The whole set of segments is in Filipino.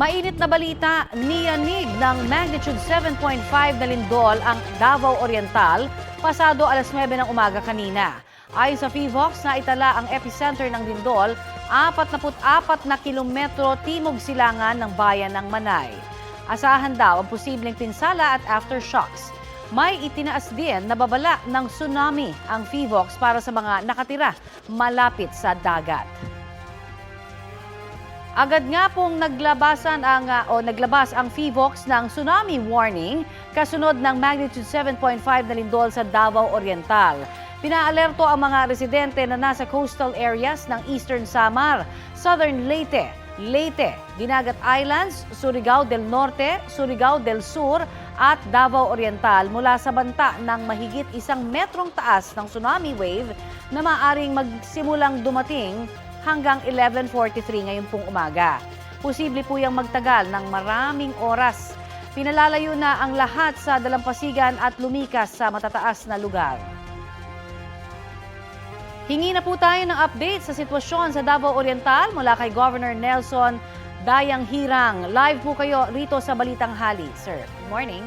Mainit na balita, niyanig ng magnitude 7.5 na lindol ang Davao Oriental pasado alas 9 ng umaga kanina. Ayon sa PVOX, na itala ang epicenter ng lindol 44 na kilometro timog silangan ng bayan ng Manay. Asahan daw ang posibleng pinsala at aftershocks. May itinaas din na babala ng tsunami ang PVOX para sa mga nakatira malapit sa dagat. Agad nga pong naglabasan ang ah, o naglabas ang PVOX ng tsunami warning kasunod ng magnitude 7.5 na lindol sa Davao Oriental. Pinaalerto ang mga residente na nasa coastal areas ng Eastern Samar, Southern Leyte, Leyte, Dinagat Islands, Surigao del Norte, Surigao del Sur at Davao Oriental mula sa banta ng mahigit isang metrong taas ng tsunami wave na maaring magsimulang dumating hanggang 11.43 ngayon pong umaga. Posible po yung magtagal ng maraming oras. Pinalalayo na ang lahat sa dalampasigan at lumikas sa matataas na lugar. Hingi na po tayo ng update sa sitwasyon sa Davao Oriental mula kay Governor Nelson Dayang Hirang. Live po kayo rito sa Balitang Hali. Sir, good morning.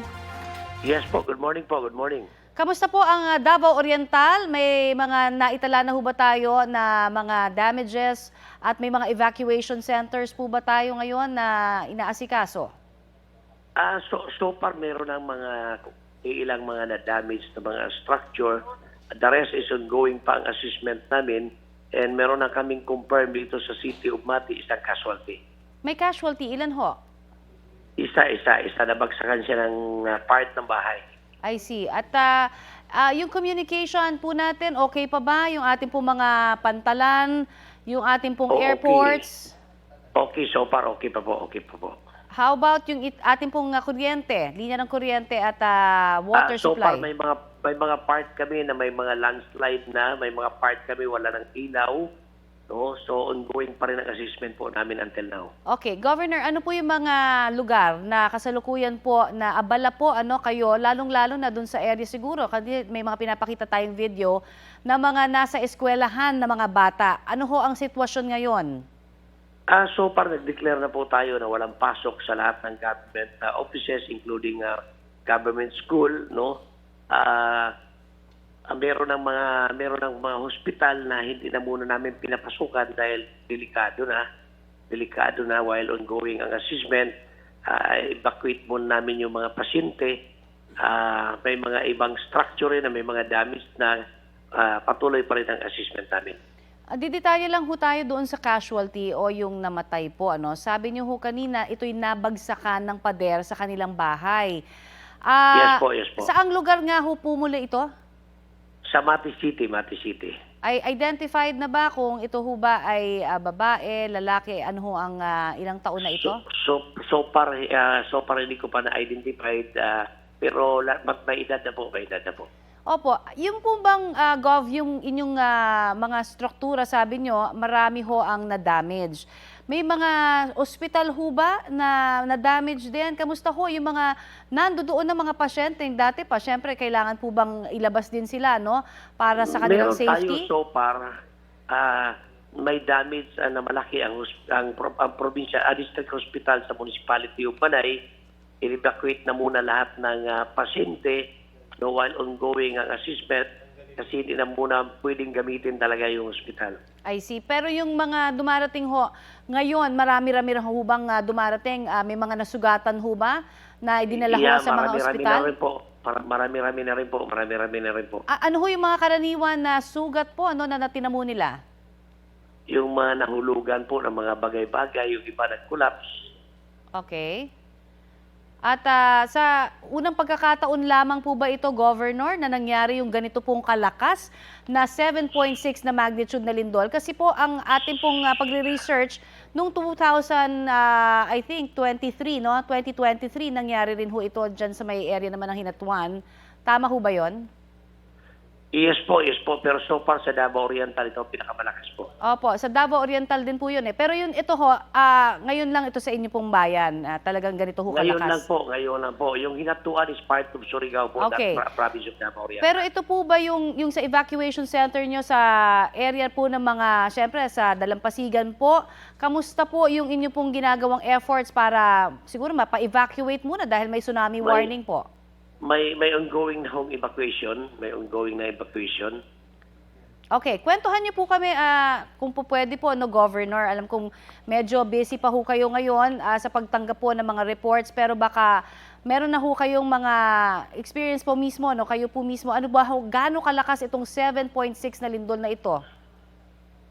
Yes po, good morning po, good morning. Kamusta po ang uh, Davao Oriental? May mga naitala na ho ba tayo na mga damages at may mga evacuation centers po ba tayo ngayon na inaasikaso? Ah, so, so far meron ng mga ilang mga na-damage na mga structure. The rest is ongoing pa ang assessment namin and meron na kaming confirm dito sa City of Mati isang casualty. May casualty, ilan ho? Isa, isa, isa nabagsakan siya ng ah, part ng bahay. I see. At ah, ah, yung communication po natin, okay pa ba? Yung ating pong mga pantalan, yung ating pong okay. airports? Okay, so far okay pa po, okay pa po. How about yung it, ating pong ah, kuryente, linya ng kuryente at ah, water Ah, so supply? far may mga may mga part kami na may mga landslide na, may mga part kami wala ng ilaw. No? So ongoing pa rin ang assessment po namin until now. Okay, Governor, ano po yung mga lugar na kasalukuyan po na abala po ano kayo, lalong-lalo na dun sa area siguro, kasi may mga pinapakita tayong video na mga nasa eskwelahan na mga bata. Ano ho ang sitwasyon ngayon? Ah, so far nag-declare na po tayo na walang pasok sa lahat ng government uh, offices including uh, government school, no? Ah, meron ng mga meron ng mga hospital na hindi na muna namin pinapasukan dahil delikado na. Delikado na while ongoing ang assessment. Ah, evacuate muna namin yung mga pasyente. Ah, may mga ibang structure na may mga damage na ah, patuloy pa rin ang assessment namin. Uh, Didetalye lang ho tayo doon sa casualty o yung namatay po. Ano? Sabi niyo ho kanina, ito'y nabagsakan ng pader sa kanilang bahay. Ah, Yes po, yes po. Saang lugar nga ho pumuli ito? Sa Mati City, Mati City. Ay identified na ba kung ito ho ba ay ah, babae, lalaki, ano ho ang ah, ilang taon na ito? So, so, so far, uh, so far hindi ko pa na-identified, uh, pero la- ma- may edad na po, may edad na po. Opo, yung po bang ah, Gov, yung inyong ah, mga struktura, sabi nyo, marami ho ang na-damage. May mga ospital ho ba na na-damage din? Kamusta ho yung mga nandoon ng mga pasyente? Dati pa, syempre, kailangan po bang ilabas din sila, no? Para sa kanilang Meron safety? tayo so far, uh, may damage uh, na malaki ang, ang, ang probinsya, uh, district hospital sa municipality of Panay. In-evacuate na muna lahat ng uh, pasyente no, while ongoing ang assessment kasi hindi na muna pwedeng gamitin talaga yung hospital. I see. Pero yung mga dumarating ho, ngayon, marami-rami ho bang ah, dumarating? Ah, may mga nasugatan ho ba na idinala ho Yeah, sa mga ospital? na rin po. Marami-rami na rin po. Marami-rami na rin po. Ah, ano ho yung mga karaniwan na sugat po ano, na natinamo nila? Yung mga nahulugan po ng mga bagay-bagay, yung iba nag-collapse. Okay. At ah, sa unang pagkakataon lamang po ba ito, Governor, na nangyari yung ganito pong kalakas na 7.6 na magnitude na lindol? Kasi po ang ating pong ah, pagre-research nung 2000, ah, I think, 23, no? 2023, nangyari rin ho ito dyan sa may area naman ng Hinatuan. Tama ho ba yon? Yes po, yes po. Pero so far sa Davao Oriental, ito ang pinakamalakas po. Opo, sa Davao Oriental din po yun eh. Pero yun, ito ho, ah, ngayon lang ito sa inyo pong bayan. Ah, talagang ganito ho Ngayon kalakas. lang po, ngayon lang po. Yung hinatuan is part of Surigao po, Okay. that pro- province of Davao Oriental. Pero ito po ba yung, yung sa evacuation center nyo sa area po ng mga, syempre sa Dalampasigan po, kamusta po yung inyo pong ginagawang efforts para siguro mapa-evacuate muna dahil may tsunami May- warning po? May may ongoing na hong evacuation, may ongoing na evacuation. Okay, kwentuhan niyo po kami ah, kung po pwede po, no, Governor. Alam kong medyo busy pa ho kayo ngayon ah, sa pagtanggap po ng mga reports, pero baka meron na ho kayong mga experience po mismo, no? Kayo po mismo, ano ba ho, gaano kalakas itong 7.6 na lindol na ito?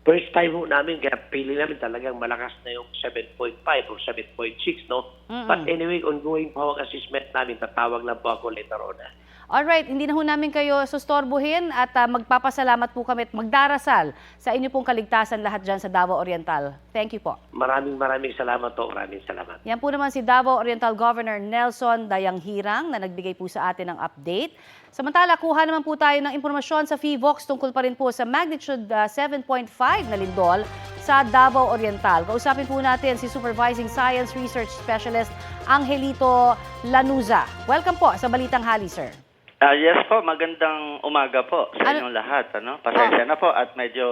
First time ho namin, kaya pili namin talagang malakas na yung 7.5 or 7.6, no? Mm-mm. But anyway, ongoing po ang assessment namin. Tatawag lang po ako later on. ah. Alright, hindi na ho namin kayo sustorbohin at ah, magpapasalamat po kami at magdarasal sa inyo pong kaligtasan lahat dyan sa Davao Oriental. Thank you po. Maraming maraming salamat po. Maraming salamat. Yan po naman si Davao Oriental Governor Nelson Dayanghirang na nagbigay po sa atin ng update. Samantala, kuha naman po tayo ng impormasyon sa FIVOX tungkol pa rin po sa magnitude uh, 7.5 na lindol sa Davao Oriental. Kausapin po natin si Supervising Science Research Specialist Angelito Lanuza. Welcome po sa Balitang Hali, sir. Ah, yes po, magandang umaga po sa Ano- inyong lahat. Ano? Pasensya na po at medyo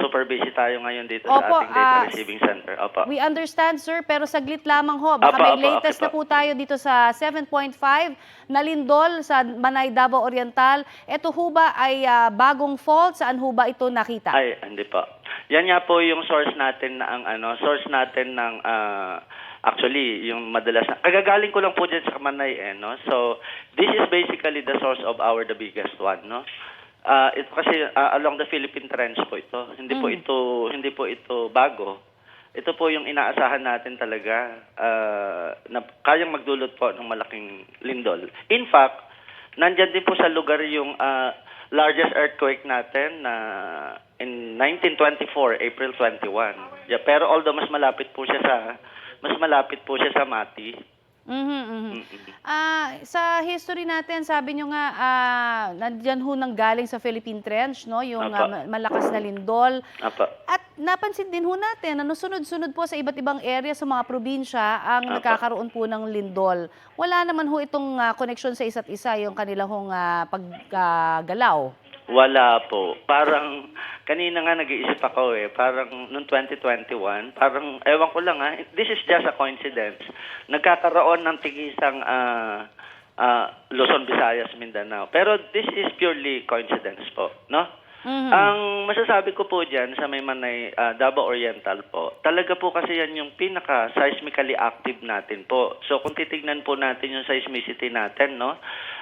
super busy tayo ngayon dito Opo, sa ating data ah, receiving center. Opo. We understand, sir, pero saglit lamang ho. Baka Apo, may apo, latest okay na po tayo dito sa 7.5 na lindol sa Manay, Davao Oriental. Ito ho ba ay ah, bagong fault? Saan ho ba ito nakita? Ay, hindi po. Yan nga po yung source natin na ang ano, source natin ng ah, actually yung madalas na kagagaling ko lang po dyan sa Manay eh, no. So, this is basically the source of our the biggest one, no. Ah, ito kasi ah, along the Philippine Trench po ito. Hindi po Mm. ito hindi po ito bago. Ito po yung inaasahan natin talaga ah, na kayang magdulot po ng malaking lindol. In fact, nandyan din po sa lugar yung ah, largest earthquake natin na in 1924, April 21. Yeah, pero although mas malapit po siya sa mas malapit po siya sa Mati. Mhm, mhm. Ah, sa history natin, sabi nyo nga, ah, nandyan ho nang galing sa Philippine Trench, no? Yung Apa. ah, ma- malakas na lindol. Apa. At napansin din ho natin, ano, sunod-sunod po sa iba't ibang area sa mga probinsya ang Apa. nagkakaroon po ng lindol. Wala naman ho itong ah, connection sa isa't isa, yung kanilang hong ah, paggalaw. Wala po. Parang kanina nga nag-iisip ako eh, parang noong 2021, parang ewan ko lang ha, this is just a coincidence. Nagkakaroon ng tigisang ah ah, Luzon, Visayas, Mindanao. Pero this is purely coincidence po, no? Mhm. Ang masasabi ko po dyan sa may manay ah, Davao Oriental po, talaga po kasi yan yung pinaka-seismically active natin po. So kung titignan po natin yung seismicity natin, no,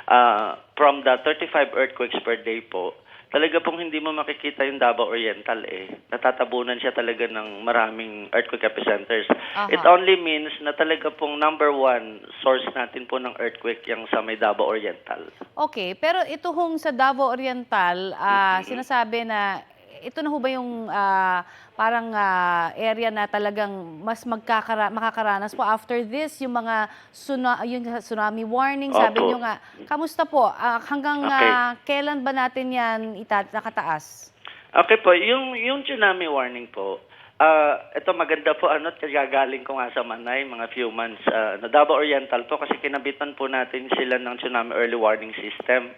ah, from the 35 earthquakes per day po, talaga pong hindi mo makikita yung Davao Oriental eh. Natatabunan siya talaga ng maraming earthquake epicenters. Aha. It only means na talaga pong number one source natin po ng earthquake yung sa may Davao Oriental. Okay, pero ito hong sa Davao Oriental, ah, Mm-hmm. sinasabi na ito na ho ba yung ah, parang ah, area na talagang mas magkakara makakaranas po after this yung mga tsuna- yung tsunami warning sabi Opo. niyo nga kamusta po Ah, hanggang Okay. ah, kailan ba natin yan ita- nakataas Okay po, yung yung tsunami warning po. Ah, ito maganda po ano, gagaling ko nga sa Manay mga few months uh, na Davao Oriental po kasi kinabitan po natin sila ng tsunami early warning system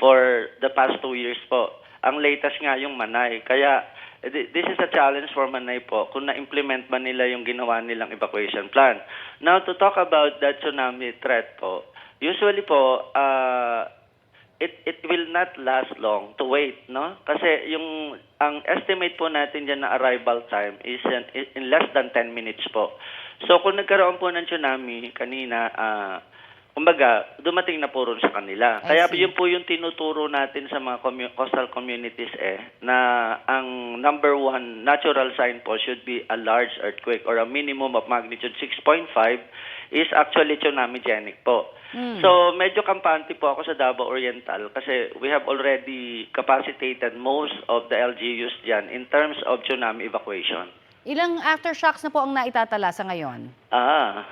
for the past two years po. Ang latest nga yung Manay. Kaya eh, thi- this is a challenge for Manay po kung na-implement ba nila yung ginawa nilang evacuation plan. Now to talk about that tsunami threat po. Usually po, ah it it will not last long to wait, no? Kasi yung ang estimate po natin diyan na arrival time is in, in less than 10 minutes po. So kung nagkaroon po ng tsunami kanina, ah kumbaga, dumating na po ron sa kanila. I Kaya see. yun po yung tinuturo natin sa mga commu- coastal communities eh, na ang number one natural sign po should be a large earthquake or a minimum of magnitude 6.5 is actually tsunami-genic po. Hmm. So, medyo kampante po ako sa Davao Oriental kasi we have already capacitated most of the LGUs dyan in terms of tsunami evacuation. ilang aftershocks na po ang naitatala sa ngayon Ah,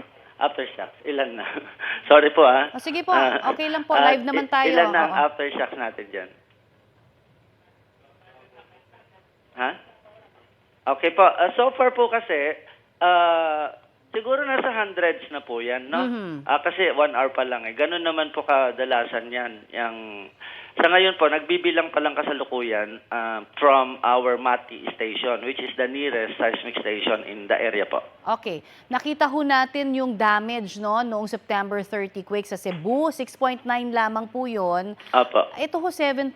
aftershocks. Ilan na? Sorry po ah. O, sige po, Ah, okay lang po. ah, Live naman i- tayo. Ilan na ang Oo. aftershocks natin dyan? Ha? Okay po. Ah, so far po kasi, ah, siguro nasa hundreds na po yan, no? Mhm. Ah, kasi one hour pa lang eh. Ganun naman po kadalasan yan. Yang, sa ngayon po, nagbibilang pa lang kasalukuyan ah, from our Mati station, which is the nearest seismic station in the area po. Okay. Nakita ho natin yung damage no noong September 30 quake sa Cebu. 6.9 lamang po yun. Apo. Ito ho 7.6.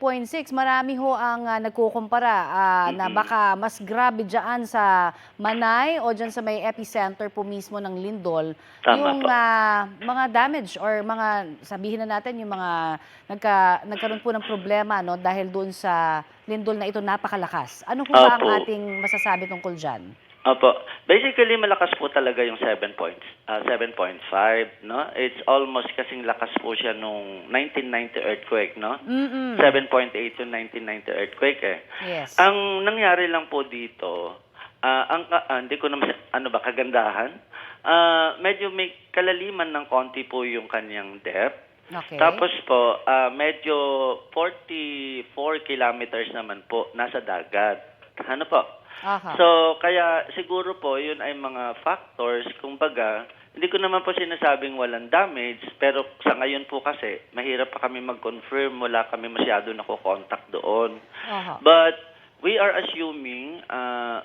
Marami ho ang ah, nagkukumpara ah, na baka mas grabe dyan sa Manay o dyan sa may epicenter po mismo ng Lindol. Tama yung po. ah, mga damage or mga sabihin na natin yung mga nagka, nagkaroon po ng problema no dahil doon sa Lindol na ito napakalakas. Ano ho ba ang ating masasabi tungkol dyan? Opo. Basically, malakas po talaga yung 7 points. ah, 7.5, no? It's almost kasing lakas po siya nung 1990 earthquake, no? Mm-mm. 7.8 yung 1990 earthquake eh. Yes. Ang nangyari lang po dito, ah, ang ah, hindi ko naman ano ba kagandahan. Ah, medyo may kalaliman ng konti po yung kanyang depth. Okay. Tapos po, ah, medyo 44 kilometers naman po nasa dagat. Ano po? Aha. So, kaya siguro po, yun ay mga factors. Kumbaga, hindi ko naman po sinasabing walang damage, pero sa ngayon po kasi, mahirap pa kami mag-confirm, wala kami masyado nako-contact doon. Aha. But, we are assuming uh,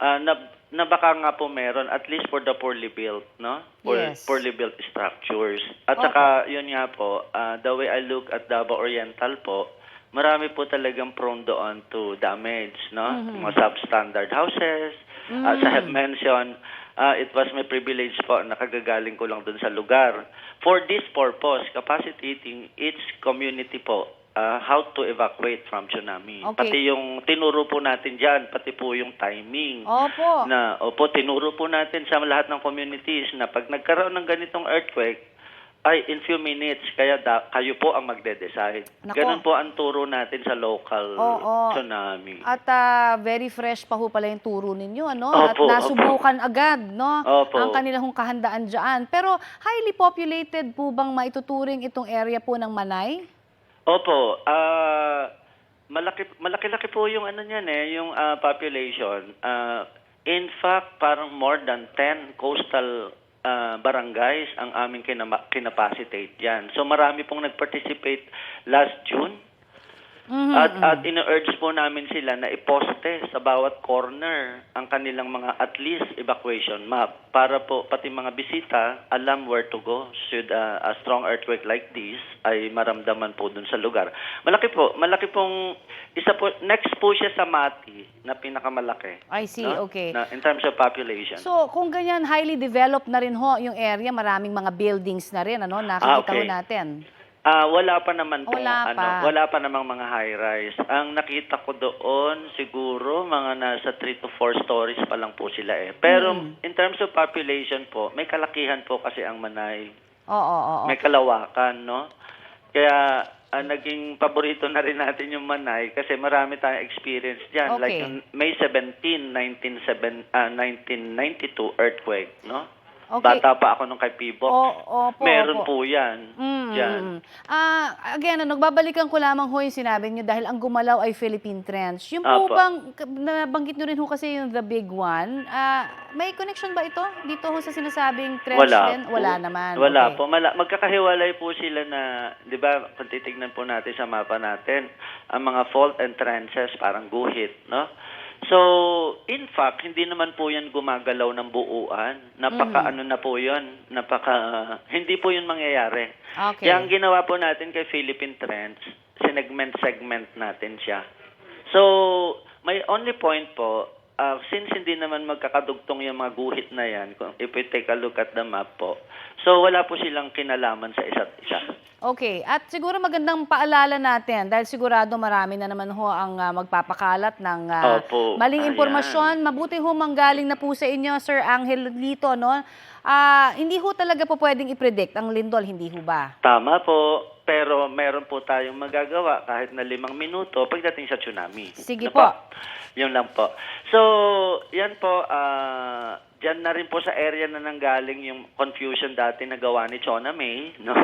uh, na, na baka nga po meron, at least for the poorly built, no? Poor, Yes. Poorly built structures. At Opo. saka, yun nga po, uh, the way I look at Davao Oriental po, marami po talagang prone doon to damage, no? Mhm. Mga substandard houses. As I have mentioned, uh, it was my privilege po, nakagagaling ko lang doon sa lugar. For this purpose, capacitating each community po, uh, how to evacuate from tsunami. Okay. Pati yung tinuro po natin dyan, pati po yung timing. Opo. Na, opo, tinuro po natin sa lahat ng communities na pag nagkaroon ng ganitong earthquake, ay in few minutes, kaya da, kayo po ang magde-decide. Nako. Ganun po ang turo natin sa local Oo. tsunami. At ah, very fresh pa ho pala yung turo ninyo, ano? At Opo, nasubukan agad, no? Opo. Ang kanilang hong kahandaan dyan. Pero highly populated po bang maituturing itong area po ng Manay? Opo, ah malaki malaki-laki po yung ano niyan eh, yung ah, population. Ah, in fact, parang more than 10 coastal ah, barangays ang aming kinama- kinapacitate diyan. So marami pong nag-participate last June. Mhm, At mhm. at ino-urge po namin sila na iposte sa bawat corner ang kanilang mga at least evacuation map para po pati mga bisita alam where to go should uh, a strong earthquake like this ay maramdaman po dun sa lugar. Malaki po, malaki pong isa po next po siya sa Mati na pinakamalaki. I see, no? okay. Na, in terms of population. So, kung ganyan, highly developed na rin ho yung area, maraming mga buildings na rin, ano? Nakikita Ah, okay. ho natin. Ah, wala pa naman po Wala ano, pa. wala pa namang mga high rise. Ang nakita ko doon siguro mga nasa 3 to 4 stories pa lang po sila eh. Pero Mm. in terms of population po, may kalakihan po kasi ang Manay. Oo, oo, oo. May kalawakan, no? Kaya ah, naging paborito na rin natin yung Manay kasi marami tayong experience diyan like Okay. yung May 17, 19, ah, 1992 earthquake, no? Okay. Bata pa ako nung kay Pibok. O- opo, Meron opo. po 'yan. Mm, Diyan. mm. Ah, again, ano, nagbabalikan ko lamang ho yung sinabi niyo dahil ang gumalaw ay Philippine Trench. Yung po Apo. bang, nabanggit niyo rin ho kasi yung the big one, ah, may connection ba ito dito ho sa sinasabing trench Wala din? po. Wala naman. Wala Okay. po. Mala- magkakahiwalay po sila na, di ba, kung titignan po natin sa mapa natin, ang mga fault and trenches parang guhit, no? So, in fact, hindi naman po yan gumagalaw ng buuan. Napaka Mhm. ano na po yun. Napaka, hindi po yun mangyayari. Okay. Kaya ang ginawa po natin kay Philippine Trends, sinegment-segment natin siya. So, my only point po, uh, since hindi naman magkakadugtong yung mga guhit na yan, kung if we take a look at the map po, so wala po silang kinalaman sa isa't isa. Okay. At siguro magandang paalala natin dahil sigurado marami na naman ho ang ah, magpapakalat ng ah, Opo. maling Ayan. impormasyon. Mabuti ho manggaling na po sa inyo, Sir Angel Lito, no? Ah, hindi ho talaga po pwedeng i-predict ang lindol, hindi ho ba? Tama po, pero meron po tayong magagawa kahit na limang minuto pagdating sa tsunami. Sige Ano po. Yun lang po. So, yan po, ah, dyan na rin po sa area na nanggaling yung confusion dati na gawa ni Chona May, no?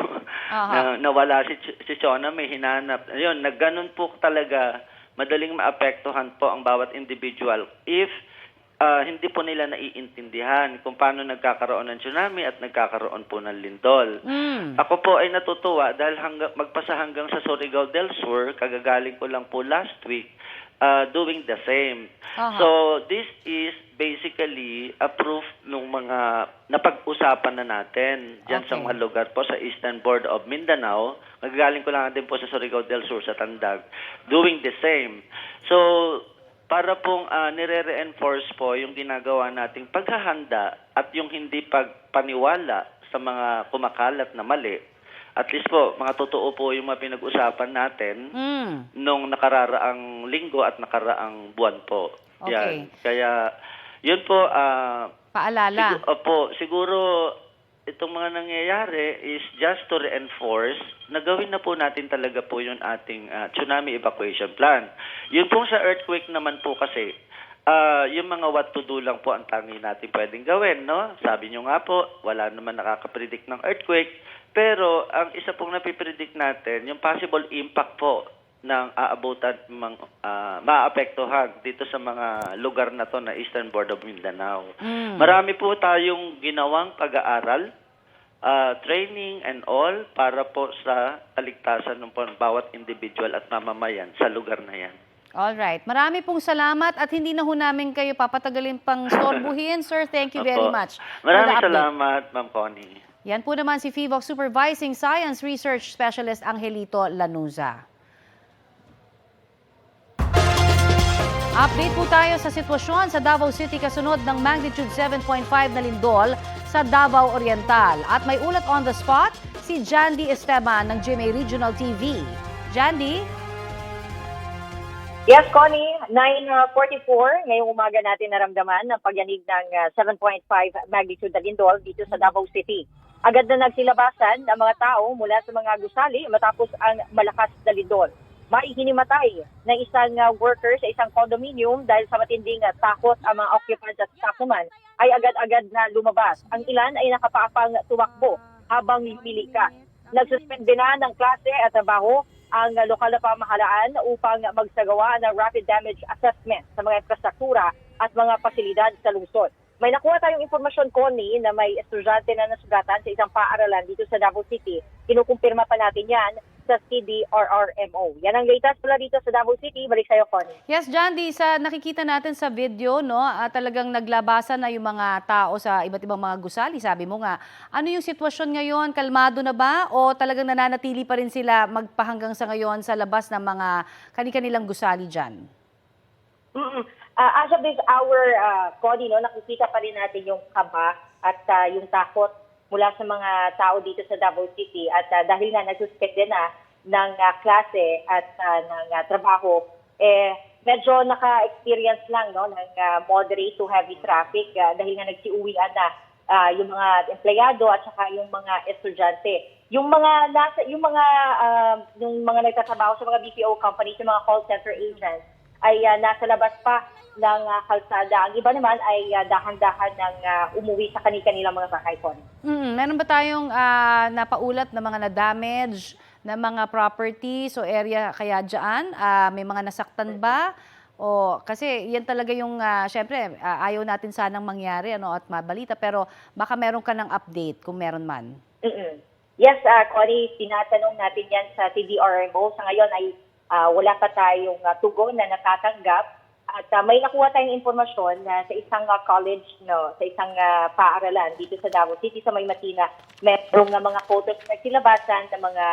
Aha. na, nawala si, Ch- si Chona May, hinanap. Ayun, nagganon po talaga madaling maapektuhan po ang bawat individual if ah, hindi po nila naiintindihan kung paano nagkakaroon ng tsunami at nagkakaroon po ng lindol. Mm. Ako po ay natutuwa dahil hangga, magpasa hanggang sa Surigao del Sur, kagagaling ko lang po last week, uh, doing the same. Aha. So, this is basically a proof ng mga napag-usapan na natin dyan sa Okay. mga lugar po sa Eastern Board of Mindanao. Nagagaling ko lang din po sa Surigao del Sur sa Tandag, doing the same. So, para pong ah, nire-reinforce po yung ginagawa nating paghahanda at yung hindi pagpaniwala sa mga kumakalat na mali. At least po, mga totoo po yung mga pinag-usapan natin Mm. nung nakararaang linggo at nakaraang buwan po. Okay. Yan. Kaya, yun po, ah, Paalala. Sigu- opo, siguro itong mga nangyayari is just to reinforce na gawin na po natin talaga po yung ating ah, tsunami evacuation plan. Yun po sa earthquake naman po kasi, ah, yung mga what to do lang po ang tangi natin pwedeng gawin, no? Sabi nyo nga po, wala naman nakakapredict ng earthquake, pero ang isa pong napipredict natin, yung possible impact po ng aabutan mang ah, maapektuhan dito sa mga lugar na to na Eastern Board of Mindanao. Mm. Marami po tayong ginawang pag-aaral, ah, training and all para po sa kaligtasan ng bawat individual at mamamayan sa lugar na yan. All right. Marami pong salamat at hindi na ho namin kayo papatagalin pang storbuhin. Sir, thank you very much. Maraming salamat, Ma'am Connie. Yan po naman si FIVOC Supervising Science Research Specialist Angelito Lanuza. Update po tayo sa sitwasyon sa Davao City kasunod ng magnitude 7.5 na lindol sa Davao Oriental. At may ulat on the spot si Jandy Esteban ng GMA Regional TV. Jandy? Yes, Connie, 9.44, ngayong umaga natin naramdaman ang pagyanig ng ah, 7.5 magnitude na lindol dito sa Davao City. Agad na nagsilabasan ang mga tao mula sa mga gusali matapos ang malakas na lindol. Maihinimatay ng isang ah, worker sa isang condominium dahil sa matinding ah, takot ang mga occupants at staff naman ay agad-agad na lumabas. Ang ilan ay nakapaapang tumakbo habang lumilikas. Nagsuspende na ng klase at trabaho ang uh, lokal na pamahalaan upang magsagawa ng rapid damage assessment sa mga infrastruktura at mga pasilidad sa lungsod. May nakuha tayong informasyon, Connie, na may estudyante na nasugatan sa isang paaralan dito sa Davao City. Kinukumpirma pa natin yan sa CDRRMO. Yan ang latest pala dito sa Davao City. Balik sa'yo, Connie. Yes, Jandy, sa nakikita natin sa video, no, ah, talagang naglabasan na yung mga tao sa iba't ibang mga gusali. Sabi mo nga, ano yung sitwasyon ngayon? Kalmado na ba? O talagang nananatili pa rin sila magpahanggang sa ngayon sa labas ng mga kani-kanilang gusali dyan? Mm-mm. Uh, as of this hour, uh, Connie, no, nakikita pa rin natin yung kaba at uh, yung takot mula sa mga tao dito sa Davao City. At uh, dahil nga nagsuspende na ng uh, klase at uh, ng uh, trabaho, eh, medyo naka-experience lang no, ng uh, moderate to heavy traffic uh, dahil nga nagsiuwian na uh, yung mga empleyado at saka yung mga estudyante. Yung mga nasa yung mga uh, yung mga nagtatrabaho sa mga BPO companies, yung mga call center agents ay uh, nasa labas pa ng uh, kalsada. Ang iba naman ay uh, dahan-dahan ng uh, umuwi sa kanilang mga ko. Mm, meron ba tayong ah, napaulat na mga na-damage na mga properties o area kaya dyan? Ah, may mga nasaktan ba? O, kasi yan talaga yung, ah, syempre, ah, ayaw natin sanang mangyari ano, at mabalita, pero baka meron ka ng update kung meron man. Mm-mm. Yes, uh, Connie, tinatanong natin yan sa TDRMO. Sa ngayon ay ah, wala pa tayong uh, tugon na natatanggap. At ah, may nakuha tayong informasyon na sa isang ah, college, no, sa isang ah, paaralan dito sa Davao City, sa Maymatina, merong nga mga photos na nagsilabasan ng mga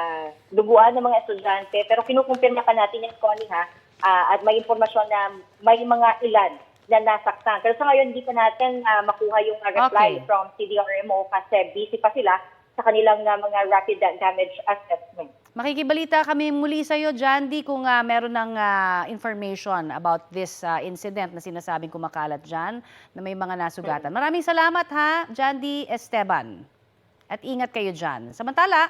duguan ng mga estudyante. Pero kinukumpirma ka natin yan, Connie, ha? Ah, at may informasyon na may mga ilan na nasaktan. Pero sa ngayon, hindi pa natin ah, makuha yung reply Okay. from CDRMO kasi busy pa sila sa kanilang uh, mga rapid damage assessment. Makikibalita kami muli sa iyo, Jandy, kung ah, meron ng ah, information about this ah, incident na sinasabing kumakalat dyan, na may mga nasugatan. Maraming salamat ha, Jandy Esteban. At ingat kayo dyan. Samantala,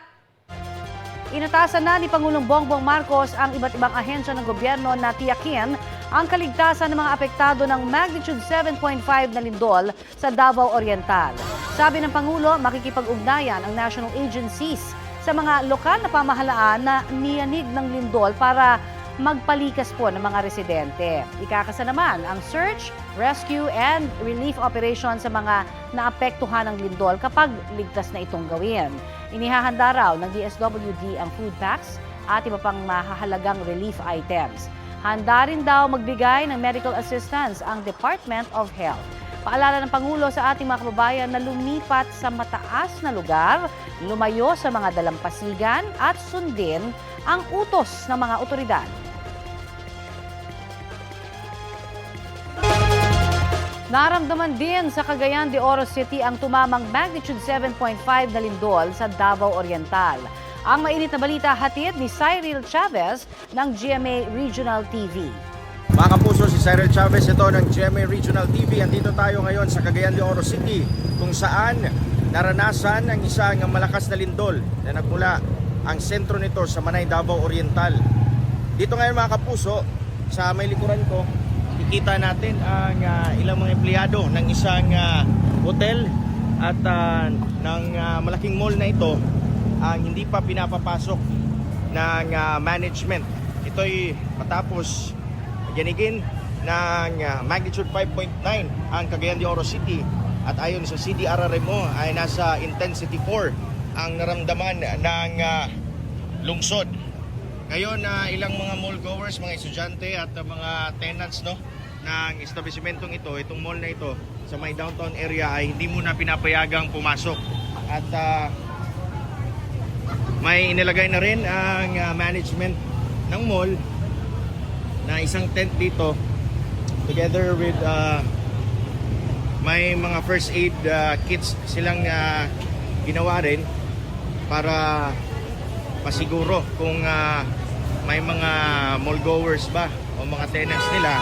Inatasan na ni Pangulong Bongbong Marcos ang iba't ibang ahensya ng gobyerno na tiyakin ang kaligtasan ng mga apektado ng magnitude 7.5 na lindol sa Davao Oriental. Sabi ng Pangulo, makikipag-ugnayan ang national agencies sa mga lokal na pamahalaan na niyanig ng lindol para magpalikas po ng mga residente. Ikakasa naman ang search, rescue, and relief operation sa mga naapektuhan ng lindol kapag ligtas na itong gawin. Inihahanda raw ng DSWD ang food packs at iba pang mahahalagang relief items. Handa rin daw magbigay ng medical assistance ang Department of Health. Paalala ng Pangulo sa ating mga kababayan na lumipat sa mataas na lugar, lumayo sa mga dalampasigan at sundin ang utos ng mga otoridad. Naramdaman din sa Cagayan de Oro City ang tumamang magnitude 7.5 na lindol sa Davao Oriental. Ang mainit na balita hatid ni Cyril Chavez ng GMA Regional TV. Mga kapuso, si Cyril Chavez ito ng GMA Regional TV. Andito tayo ngayon sa Cagayan de Oro City kung saan naranasan ang isang malakas na lindol na nagmula ang sentro nito sa Manay, Davao Oriental. Dito ngayon mga kapuso, sa may likuran ko, kikita natin ang ah, ilang mga empleyado ng isang ah, hotel at ah, ng ah, malaking mall na ito ang hindi pa pinapapasok ng ah, management. Ito'y matapos Ganigin ng uh, magnitude 5.9 ang Cagayan de Oro City at ayon sa CDRRMO ay nasa intensity 4 ang naramdaman ng uh, lungsod. Ngayon na ilang mga mall goers, mga estudyante at uh, mga tenants no ng establishmentong ito, itong mall na ito sa may downtown area ay hindi muna pinapayagang pumasok. At uh, may inilagay na rin ang uh, management ng mall na isang tent dito together with uh, may mga first aid uh, kits silang uh, ginawa rin para pasiguro kung uh, may mga mall goers ba o mga tenants nila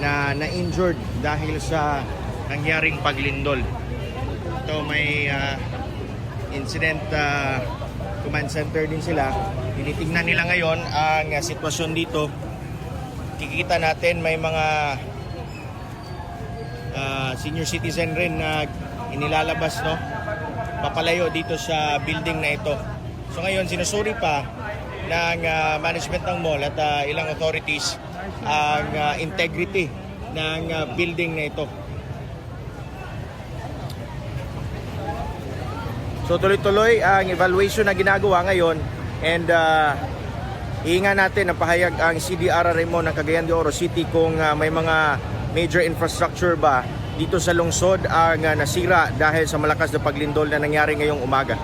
na na-injured dahil sa nangyaring paglindol. Ito may uh, incident uh, command center din sila. Tinitingnan nila ngayon ang uh, sitwasyon dito. Kikita natin may mga uh, senior citizen rin na inilalabas no? Papalayo dito sa building na ito. So ngayon sinusuri pa ng uh, management ng mall at uh, ilang authorities ang uh, integrity ng uh, building na ito So tuloy-tuloy ang evaluation na ginagawa ngayon and uh, Iingan natin ang pahayag ang CDRRMO ng Cagayan de Oro City kung uh, may mga major infrastructure ba dito sa lungsod ang uh, nasira dahil sa malakas na paglindol na nangyari ngayong umaga.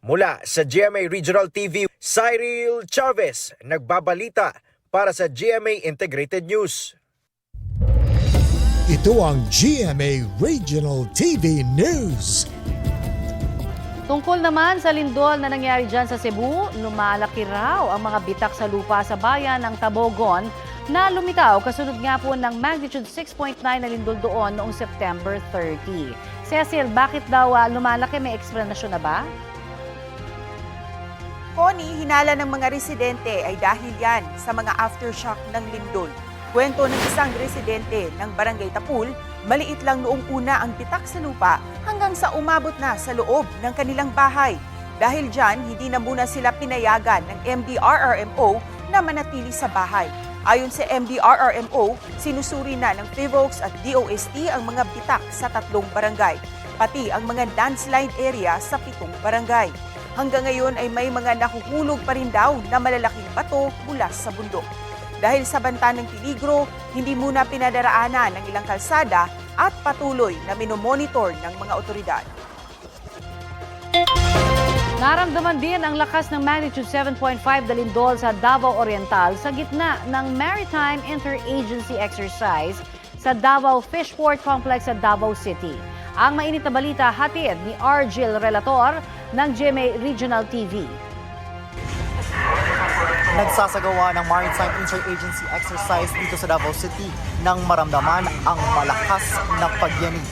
Mula sa GMA Regional TV, Cyril Chavez nagbabalita para sa GMA Integrated News. Ito ang GMA Regional TV News. Tungkol naman sa lindol na nangyari dyan sa Cebu, lumalaki raw ang mga bitak sa lupa sa bayan ng Tabogon na lumitaw kasunod nga po ng magnitude 6.9 na lindol doon noong September 30. Cecil, bakit daw ah, lumalaki? May explanasyon na ba? Connie, hinala ng mga residente ay dahil yan sa mga aftershock ng lindol. Kwento ng isang residente ng Barangay Tapul, maliit lang noong una ang bitak sa lupa hanggang sa umabot na sa loob ng kanilang bahay. Dahil dyan, hindi na muna sila pinayagan ng MDRRMO na manatili sa bahay. Ayon sa MDRRMO, sinusuri na ng PIVOX at DOST ang mga bitak sa tatlong barangay, pati ang mga landslide area sa pitong barangay. Hanggang ngayon ay may mga nahuhulog pa rin daw na malalaking bato mula sa bundok. Dahil sa banta ng peligro, hindi muna pinadaraanan ng ilang kalsada at patuloy na minomonitor ng mga otoridad. Naramdaman din ang lakas ng magnitude 7.5 na lindol sa Davao Oriental sa gitna ng Maritime Interagency Exercise sa Davao Fishport Complex sa Davao City. Ang mainit na balita hatid ni Argil Relator ng GMA Regional TV. Nagsasagawa ng Maritime Interagency Exercise dito sa Davao City nang maramdaman ang malakas na pagyanig.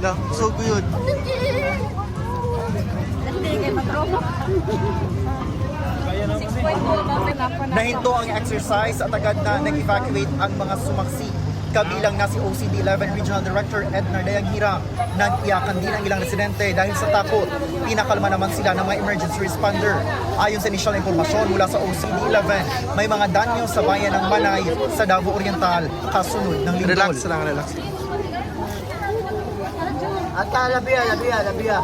La, so good. Exercise at agad na nag-evacuate ang mga sumaksi. Kabilang na si OCD 11 Regional Director Edna Dayanghira. Nag-iyakan din ang ilang residente dahil sa takot. Pinakalma naman sila ng mga emergency responder. Ayon sa initial impormasyon mula sa OCD 11, may mga danyo sa bayan ng Manay sa Davao Oriental kasunod ng lindol. Relax lang, relax. At labiya, labiya, labiya.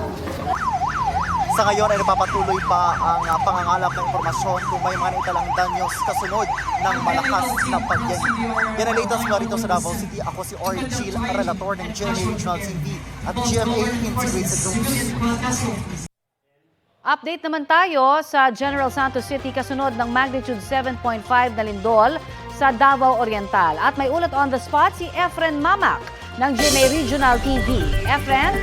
Sa ngayon ay napapatuloy pa ang pangangalap ng impormasyon kung may mga naitalang danyos kasunod ng malakas na pagyanig. Yan ang latest mula rito sa Davao City. Ako si Ori Chil, relator ng GMA Regional TV at GMA Integrated News. Update naman tayo sa General Santos City kasunod ng magnitude 7.5 na lindol sa Davao Oriental. At may ulat on the spot si Efren Mamak ng GMA Regional TV. Efren?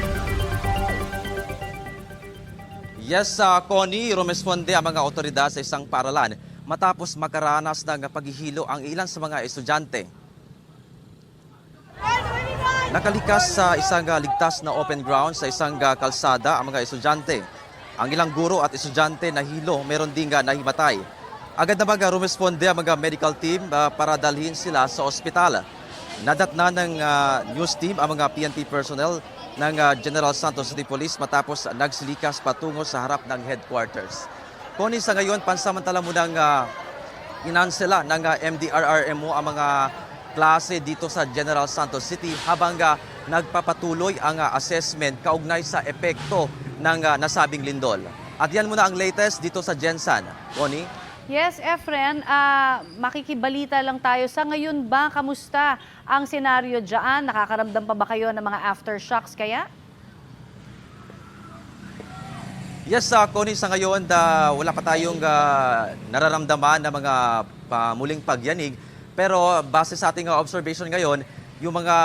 Yes, uh, Connie, rumesponde ang mga otoridad sa isang paralan matapos makaranas ng paghihilo ang ilan sa mga estudyante. Nakalikas sa isang ligtas na open ground sa isang kalsada ang mga estudyante. Ang ilang guro at estudyante nahilo, meron ding uh, nahimatay. Agad na mga rumesponde ang mga medical team uh, para dalhin sila sa ospital. Nadatna ng uh, news team ang mga PNP personnel ng uh, General Santos City Police matapos nagsilikas patungo sa harap ng headquarters. Kuni sa ngayon, pansamantala mo nang uh, inansela ng uh, MDRRMO ang mga klase dito sa General Santos City habang uh, nagpapatuloy ang uh, assessment kaugnay sa epekto ng uh, nasabing lindol. At yan muna ang latest dito sa Gensan. Connie? Yes, Efren, ah, makikibalita lang tayo. Sa ngayon ba, kamusta ang senaryo dyan? Nakakaramdam pa ba kayo ng mga aftershocks kaya? Yes, uh, Connie, sa ngayon uh, wala pa tayong uh, nararamdaman na mga pa, muling pagyanig. Pero base sa ating uh, observation ngayon, yung mga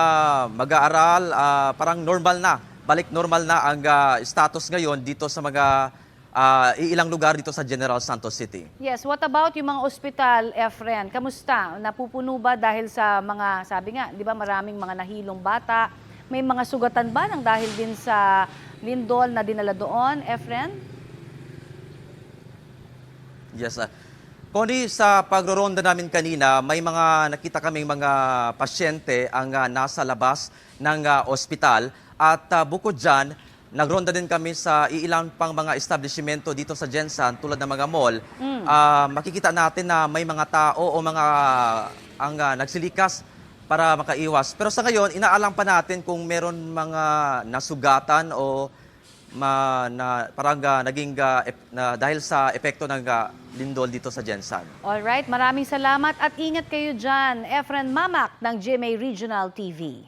mag-aaral uh, parang normal na, balik normal na ang uh, status ngayon dito sa mga uh, ilang lugar dito sa General Santos City. Yes, what about yung mga ospital, Efren? Kamusta? Napupuno ba dahil sa mga, sabi nga, di ba maraming mga nahilong bata? May mga sugatan ba ng dahil din sa lindol na dinala doon, Efren? Yes. Uh, Connie, sa pagroronda namin kanina, may mga nakita kaming mga pasyente ang uh, nasa labas ng uh, ospital. At uh, bukod dyan, nagronda din kami sa ilang pang mga establishmento dito sa Jensan tulad ng mga mall. Ah, makikita natin na may mga tao o mga ang ah, nagsilikas para makaiwas. Pero sa ngayon, inaalam pa natin kung meron mga nasugatan o ma, na, parang ah, naging ah, ep- na, dahil sa epekto ng ah, lindol dito sa Jensan. Alright, maraming salamat at ingat kayo dyan. Efren Mamak ng GMA Regional TV.